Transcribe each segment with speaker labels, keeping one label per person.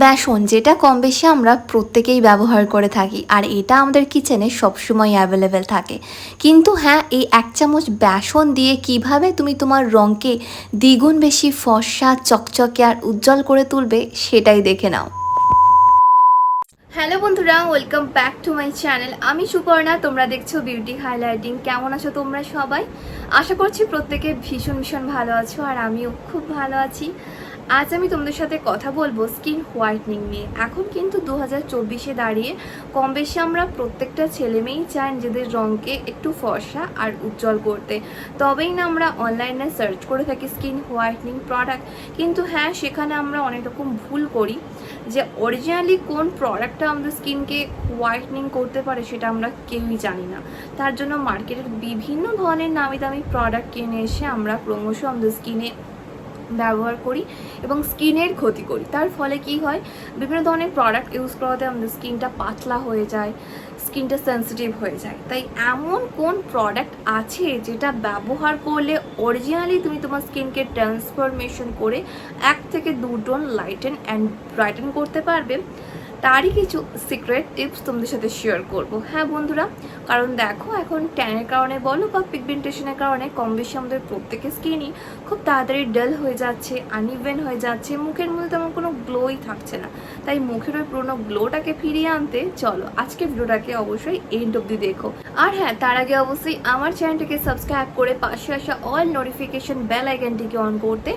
Speaker 1: বেসন, যেটা কম বেশি আমরা প্রত্যেকেই ব্যবহার করে থাকি, আর এটা আমাদের কিচেনে সবসময় অ্যাভেলেবেল থাকে। কিন্তু হ্যাঁ এই এক চামচ বেসন দিয়ে কীভাবে তুমি তোমার রঙকে দ্বিগুণ বেশি ফর্সা, চকচকে আর উজ্জ্বল করে তুলবে, সেটাই দেখে নাও। হ্যালো বন্ধুরা welcome back to my channel আমি সুপর্ণা, তোমরা দেখছ বিউটি হাইলাইটিং কেমন আছো তোমরা সবাই? আশা করছি প্রত্যেকে ভীষণ ভীষণ ভালো আছো, আর আমিও খুব ভালো আছি। আজ আমি তোমাদের সাথে কথা বলব স্কিন হোয়াইটনিং নিয়ে। এখন কিন্তু দু হাজার চব্বিশে দাঁড়িয়ে কম বেশি আমরা প্রত্যেকটা ছেলে মেয়েই চাই নিজেদের রঙকে একটু ফর্সা আর উজ্জ্বল করতে। তবেই না আমরা অনলাইনে সার্চ করে থাকি স্কিন হোয়াইটনিং প্রোডাক্ট। কিন্তু হ্যাঁ সেখানে আমরা অনেক রকম ভুল করি যে অরিজিনালি কোন প্রোডাক্টটা আমাদের স্কিনকে হোয়াইটনিং করতে পারে সেটা আমরা কেউই জানি না। তার জন্য মার্কেটের বিভিন্ন ধরনের নামি দামি প্রোডাক্ট কিনে এসে আমরা ক্রমশ আমাদের স্কিনে ব্যবহার করি এবং স্কিনের ক্ষতি করি। তার ফলে কি হয়, বিভিন্ন ধরনের প্রোডাক্ট ইউজ করাতে আমাদের স্কিনটা পাতলা হয়ে যায়, স্কিনটা সেন্সিটিভ হয়ে যায়। তাই এমন কোন প্রোডাক্ট আছে যেটা ব্যবহার করলে অরিজিনালি তুমি তোমার স্কিনকে ট্রান্সফরমেশন করে এক থেকে দু টোন লাইটেন অ্যান্ড ব্রাইটেন করতে পারবে? তারই কিছু সিক্রেট টিপস তোমাদের সাথে শেয়ার করব। হ্যাঁ বন্ধুরা, কারণ দেখো এখন ট্যানের কারণে বলো বা পিগমেন্টেশনের কারণে কম বেশি আমাদের প্রত্যেকের স্কিনই খুব তাড়াতাড়ি ডাল হয়ে যাচ্ছে আনইভেন হয়ে যাচ্ছে, মুখের মধ্যে তেমন কোনো গ্লোই থাকছে না। তাই মুখের ওই পুরোনো গ্লোটাকে ফিরিয়ে আনতে চলো আজকে ভিডিওটাকে অবশ্যই এন্ড অব্দি দেখো। আর হ্যাঁ তার আগে অবশ্যই আমার চ্যানেলটিকে সাবস্ক্রাইব করে পাশে আসা অল নোটিফিকেশন বেল আইকনটিকে অন করতে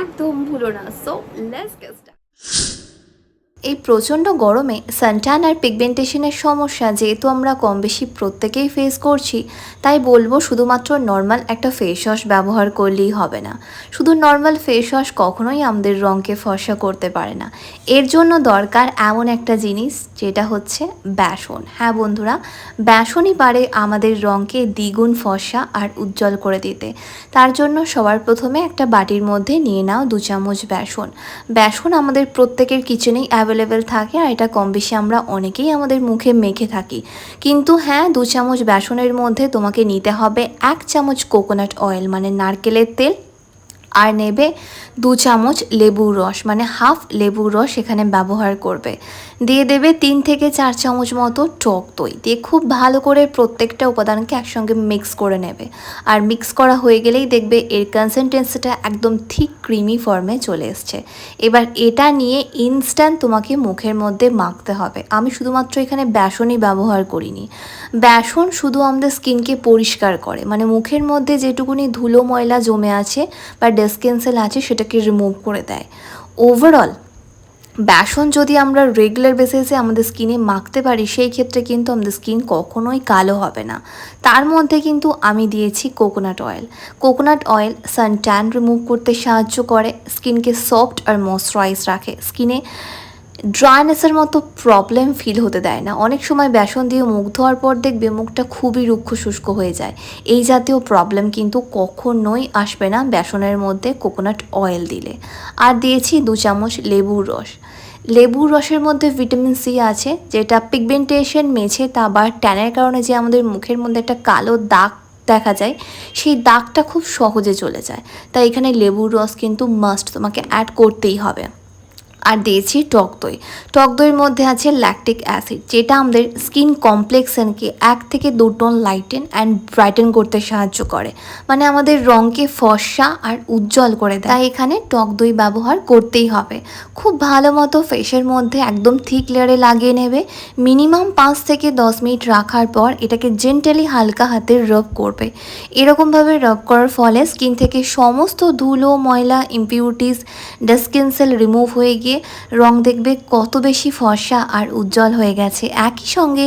Speaker 1: একদম ভুলো না। সো লেটস গেট এই প্রচণ্ড গরমে সানটান আর পিগমেন্টেশনের সমস্যা যেহেতু আমরা কম বেশি প্রত্যেকেই ফেস করছি, তাই বলব শুধুমাত্র নর্মাল একটা ফেস ওয়াশ ব্যবহার করলেই হবে না। শুধু নর্মাল ফেস ওয়াশ কখনোই আমাদের রঙকে ফর্সা করতে পারে না। এর জন্য দরকার এমন একটা জিনিস, যেটা হচ্ছে বেসন হ্যাঁ বন্ধুরা বেসনই পারে আমাদের রঙকে দ্বিগুণ ফর্সা আর উজ্জ্বল করে দিতে। তার জন্য সবার প্রথমে একটা বাটির মধ্যে নিয়ে নাও দু চামচ বেসন বেসন আমাদের প্রত্যেকের কিচেনেই অ্যাভেলেবেল থাকে আর এটা কম বেশি আমরা অনেকেই আমাদের মুখে মেখে থাকি। কিন্তু হ্যাঁ দু চামচ বেসনের মধ্যে তোমাকে নিতে হবে এক চামচ কোকোনাট অয়েল মানে নারকেলের তেল আর নেবে দু চামচ লেবুর রস মানে হাফ লেবুর রস এখানে ব্যবহার করবে। দিয়ে দেবে তিন থেকে চার চামচ মতো টক দই। দিয়ে খুব ভালো করে প্রত্যেকটা উপাদানকে একসঙ্গে মিক্স করে নেবে। আর মিক্স করা হয়ে গেলেই দেখবে এর কনসিস্টেন্সিটা একদম ঠিক ক্রিমি ফর্মে চলে এসছে। এবার এটা নিয়ে ইনস্ট্যান্ট তোমাকে মুখের মধ্যে মাখতে হবে। আমি শুধুমাত্র এখানে বেসনই ব্যবহার করিনি। বেসন শুধু আমাদের স্কিনকে পরিষ্কার করে। মানে মুখের মধ্যে যেটুকুনি ধুলো ময়লা জমে আছে বা ডেসকেন্সেল আছে, সেটাকে রিমুভ করে দেয়। ওভারঅল বেসন যদি আমরা রেগুলার বেসিসে আমাদের স্কিনে মাখতে পারি, সেই ক্ষেত্রে কিন্তু আমাদের স্কিন কখনোই কালো হবে না। তার মধ্যে কিন্তু আমি দিয়েছি coconut oil coconut oil suntan remove করতে সাহায্য করে স্কিনকে সফট আর ময়শ্চারাইজ রাখে। স্কিনে ড্রাইনেসের মতো প্রবলেম ফিল হতে দেয় না। অনেক সময় বেসন দিয়ে মুখ ধোয়ার পর দেখবে মুখটা খুবই রুক্ষ শুষ্ক হয়ে যায়। এই জাতীয় প্রবলেম কিন্তু কখনোই আসবে না বেসনের মধ্যে কোকোনাট অয়েল দিলে। আর দিয়েছি দু চামচ লেবুর রস। লেবুর রসের মধ্যে ভিটামিন সি আছে, যেটা পিগমেন্টেশন মেছে তা বা ট্যানের কারণে যে আমাদের মুখের মধ্যে একটা কালো দাগ দেখা যায়, সেই দাগটা খুব সহজে চলে যায়। তাই এখানে লেবুর রস কিন্তু মাস্ট তোমাকে অ্যাড করতেই হবে। আর দিয়েছি টক দই। টক দইয়ের মধ্যে আছে ল্যাকটিক অ্যাসিড যেটা আমাদের স্কিন কমপ্লেক্সনকে এক থেকে দু টোন লাইটেন অ্যান্ড ব্রাইটেন করতে সাহায্য করে। মানে আমাদের রঙকে ফর্সা আর উজ্জ্বল করে দেয়। তাই এখানে টক দই ব্যবহার করতেই হবে। খুব ভালো মতো ফেসের মধ্যে একদম থিক লেয়ারে লাগিয়ে নেবে। মিনিমাম পাঁচ থেকে দশ মিনিট রাখার পর এটাকে জেন্টালি হালকা হাতে রব করবে। এরকমভাবে রব করার ফলে স্কিন থেকে সমস্ত ধুলো, ময়লা ইম্পিউরিটিস ডেস্কিন সেল রিমুভ হয়ে গিয়ে রং দেখবে কত বেশি ফর্সা আর উজ্জ্বল হয়ে গেছে। একই সঙ্গে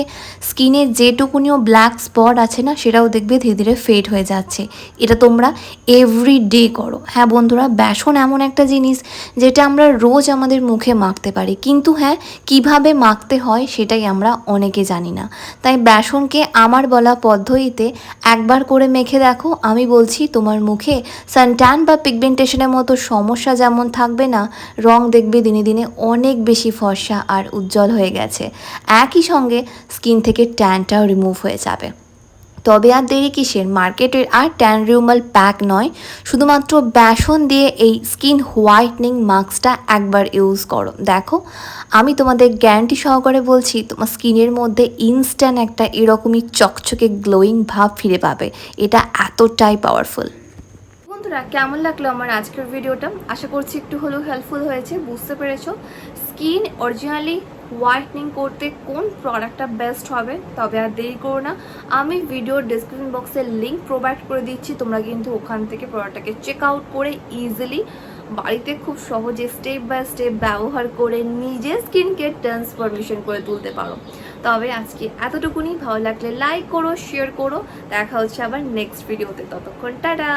Speaker 1: স্কিনে যেটুকুনিও ব্ল্যাক স্পট আছে না, সেটাও দেখবে ধীরে ধীরে ফেড হয়ে যাচ্ছে। এটা তোমরা এভরি ডে করো। হ্যাঁ বন্ধুরা, বেসন এমন একটা জিনিস যেটা আমরা রোজ আমাদের মুখে মাখতে পারি। কিন্তু হ্যাঁ কীভাবে মাখতে হয় সেটাই আমরা অনেকে জানি না। তাই বেসনকে আমার বলা পদ্ধতিতে একবার করে মেখে দেখো। আমি বলছি, তোমার মুখে সানট্যান বা পিগমেন্টেশনের মতো সমস্যা যেমন থাকবে না, রং দেখবে দিনে দিনে দিনে অনেক বেশি ফর্সা আর উজ্জ্বল হয়ে গেছে। একই সঙ্গে স্কিন থেকে ট্যানটাও রিমুভ হয়ে যাবে। তবে আর দেরি কিসের? মার্কেটের আর ট্যান রিউমাল প্যাক নয়, শুধুমাত্র বেসন দিয়ে এই স্কিন হোয়াইটনিং মাস্কটা একবার ইউজ করো। দেখো, আমি তোমাদের গ্যারান্টি সহকারে বলছি, তোমার স্কিনের মধ্যে ইনস্ট্যান্ট একটা এরকমই চকচকে গ্লোয়িং ভাব ফিরে পাবে। এটা এতটাই পাওয়ারফুল
Speaker 2: বন্ধুরা, কেমন লাগল আমার আজকের ভিডিওটা? আশা করছি একটু হলেও হেল্পফুল হয়েছে, বুঝতে পেরেছ? স্কিন অরিজিনালি হোয়াইটনিং করতে কোন প্রোডাক্টটা বেস্ট হবে, তবে আর দেরি করো না। আমি ভিডিওর ডিসক্রিপশন বক্সে লিঙ্ক প্রোভাইড করে দিচ্ছি, তোমরা কিন্তু ওখান থেকে প্রোডাক্টটাকে চেক আউট করে ইজিলি বাড়িতে খুব সহজে স্টেপ বাই স্টেপ ব্যবহার করে নিজের স্কিনকে ট্রান্সফরমেশন করে তুলতে পারো। তবে আজকে এতটুকুনি, ভালো লাগলে লাইক করো শেয়ার করো। দেখা হচ্ছে আবার নেক্সট ভিডিওতে ততক্ষণ টাটা!